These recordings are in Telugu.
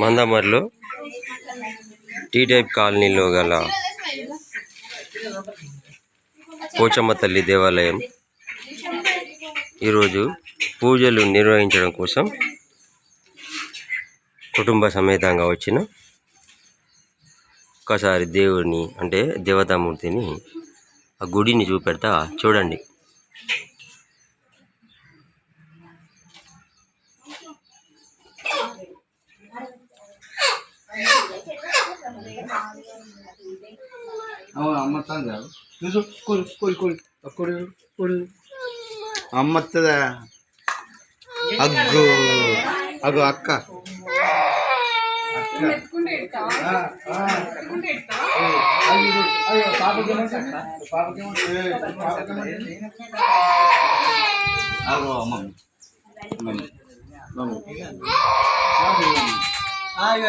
మందమర్లో టీ టైప్ కాలనీలో గల పోచమ్మ తల్లి దేవాలయం. ఈరోజు పూజలు నిర్వహించడం కోసం కుటుంబ సమేతంగా వచ్చిన ఒకసారి దేవుడిని అంటే దేవతామూర్తిని ఆ గుడిని చూపెడతా చూడండి. అమ్మతాను కాదు? చూసు కొడు కొడు కొడు కొడు కొడు అమ్మత్తదా అగ్గు. అక్క.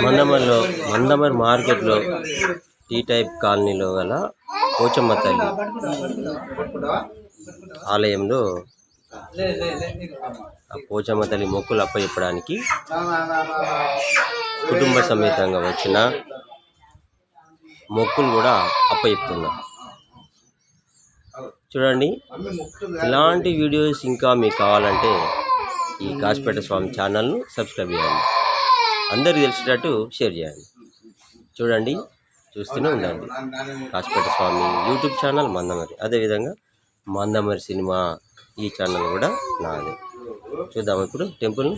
మందమర్లో మందమర్ మార్కెట్లో టీ టైప్ కాలనీలో గల పోచమ్మ తల్లి ఆలయంలో ఆ పోచమ్మ తల్లి మొక్కులు అప్పచెప్పడానికి కుటుంబ సమేతంగా వచ్చిన మొక్కులు కూడా అప్పచెప్తున్నాం. చూడండి ఇలాంటి వీడియోస్ ఇంకా మీకు కావాలంటే ఈ కాసిపేట స్వామి ఛానల్ను సబ్స్క్రైబ్ చేయండి. అందరికీ తెలిసేటట్టు షేర్ చేయండి. చూడండి చూస్తూనే ఉండండి కాసిపేట స్వామి యూట్యూబ్ ఛానల్ మందమరి. అదేవిధంగా మందమరి సినిమా ఈ ఛానల్ కూడా నాదే. చూద్దాం ఇప్పుడు టెంపుల్ని.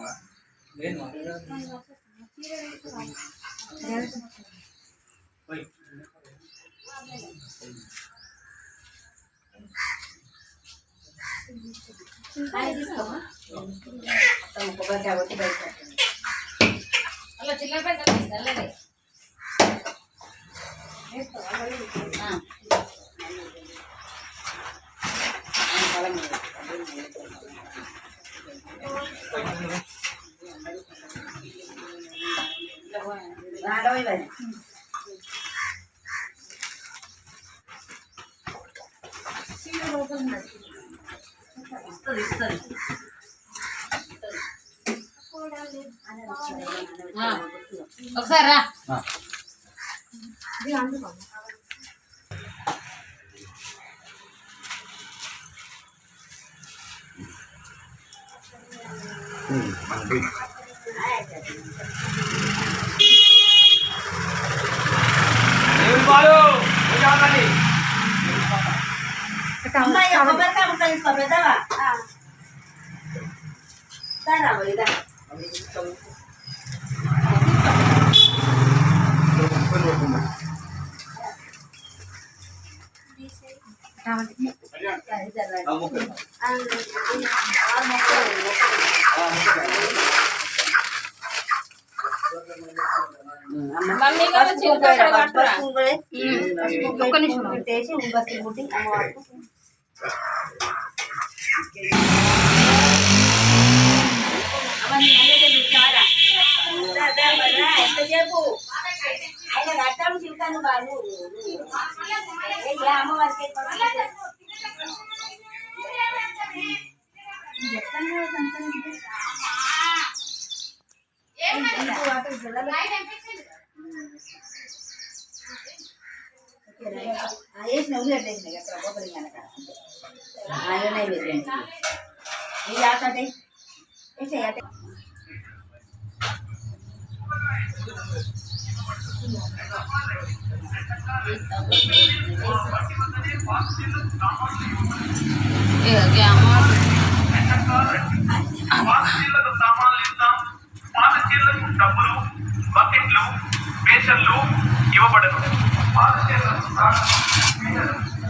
బా- తాత బా- మామయ్య అది పట్టుకున్నా బయట ఒకసారి రా. అమ్మాయి కొబ్బరికాయ ముక్క తీసుకో పెద్దవా దారా మరి దా మమ్మీ కూడా చిలుక అక్కడ పట్టురా. ఒక్క నిమిషం పెట్టేసి బస్సు పుట్టి అమ్మవారికి అవన్నీ అయ్యేదే చూస్తారా ఎంతసేపు ఆయన కట్టాడు చిలుకను బాను అమ్మవారికి వేసిన ఉల్లిగడ్డ వేసిన అక్కడ కొబ్బరి కనుక ఆయన ఇది పాత చీరలకు సామాన్లు డబ్బులు బకెట్లు పేషన్లు ఇవ్వబడను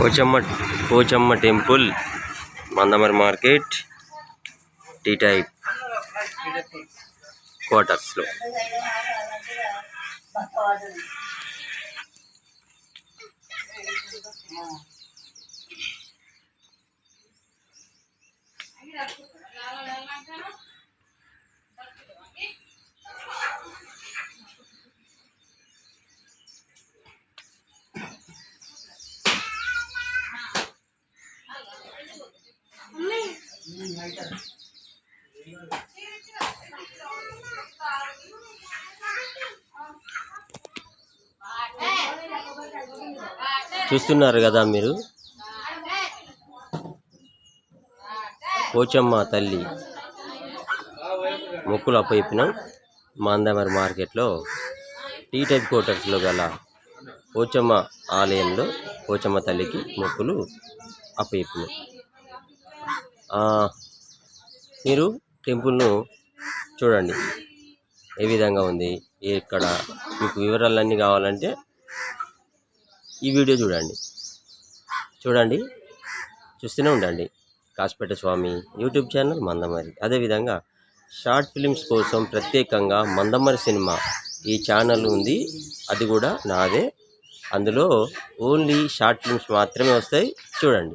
Pochamma Pochamma temple Mandamarri market T type క్వార్టర్స్లో. చూస్తున్నారు కదా మీరు? పోచమ్మ తల్లి మొక్కులు అప్పయిపినాం మాందమరి మార్కెట్లో టీ టైప్ క్వార్టర్స్లో గల పోచమ్మ ఆలయంలో పోచమ్మ తల్లికి మొక్కులు అప్పయిపినాం మీరు టెంపుల్ను చూడండి. ఏ విధంగా ఉంది? ఇక్కడ మీకు వివరాలన్నీ కావాలంటే ఈ వీడియో చూడండి. చూడండి. చూస్తూనే ఉండండి. Kasipeta Swami YouTube channel Mandamarri. అదేవిధంగా షార్ట్ ఫిలిమ్స్ కోసం ప్రత్యేకంగా మందమరి సినిమా ఈ ఛానల్ ఉంది. అది కూడా నాదే. అందులో ఓన్లీ షార్ట్ ఫిల్మ్స్ మాత్రమే వస్తాయి. చూడండి.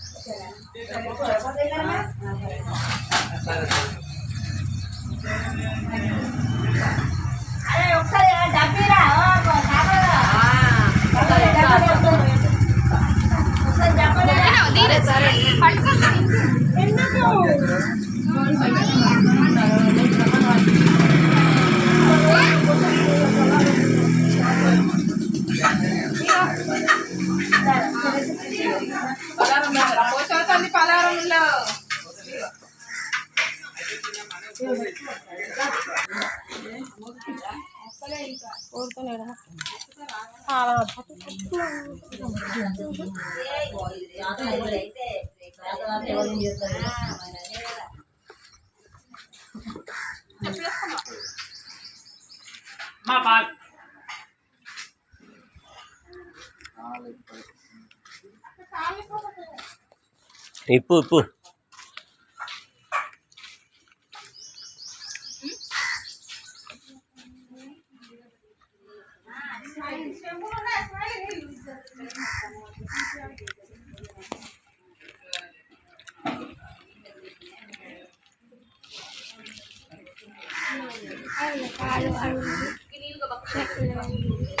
కోరుకోలేడు ഇപ്പ് ഇപ്പ് Kalau juga bakal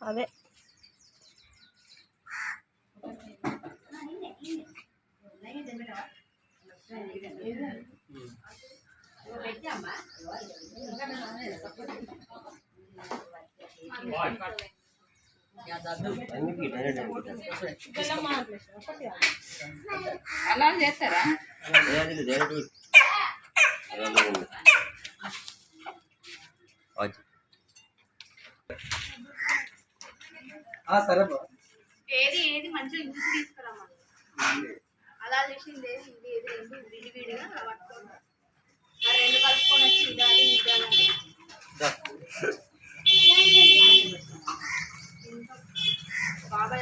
అదే అన్నిటికీ డైరెక్ట్ అనిపిస్తుంది. బెల్లం ఒకటి అలా చేస్తారా అది అది. సరే ఏది ఏది మంచిగా ఇంటికి తీసుకురామని అలా చేసింది ఏది ఇది ఏది రెండు విడివిడిగా పట్టుకోండి రెండు కలుపుకొని వచ్చి ఇదాలి ఇదాలి బాబా